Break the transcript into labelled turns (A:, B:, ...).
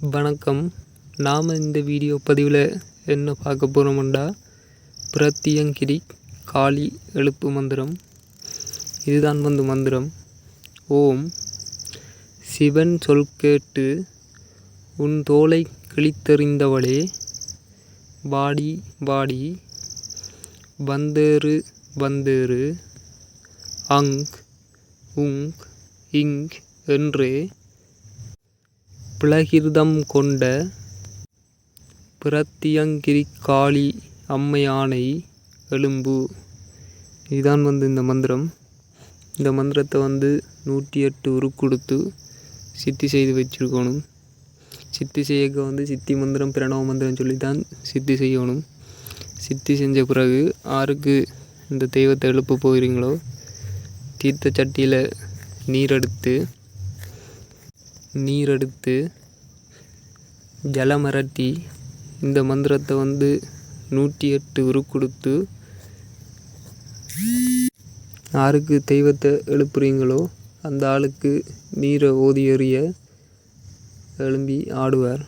A: வணக்கம். நாம் இந்த வீடியோ பதிவில் என்ன பார்க்க போகிறோம்டா பிரத்தியங்கிரி காளி எழுப்பு மந்திரம். இதுதான் வந்து மந்திரம். ஓம். சிவன் சொல் கேட்டு உன் தோலை கிழித்தெறிந்தவளே வாடி வாடி வந்தேறு வந்தேறு அங் உங் இங் என்றே பிளகிருதம் கொண்ட பிரத்தியங்கிரி காளி அம்மையானை எலும்பு இதுதான் வந்து இந்த மந்திரம். இந்த மந்திரத்தை வந்து நூற்றி எட்டு உருக்கொடுத்து சித்தி செய்து வச்சுருக்கணும். சித்தி செய்யக்க வந்து சித்தி மந்திரம் பிரணவ மந்திரம் சொல்லி தான் சித்தி செய்யணும். சித்தி செஞ்ச பிறகு ஆருக்கு இந்த தெய்வத்தை எழுப்ப போகிறீங்களோ? தீர்த்த சட்டியில் நீர் எடுத்து நீரெடுத்து ஜலமரட்டி இந்த மந்திரத்தை வந்து நூற்றி எட்டு உருக்கொடுத்து யாருக்கு தெய்வத்தை எழுப்புறீங்களோ அந்த ஆளுக்கு நீரை ஓதி எறிய எழும்பி ஆடுவார்.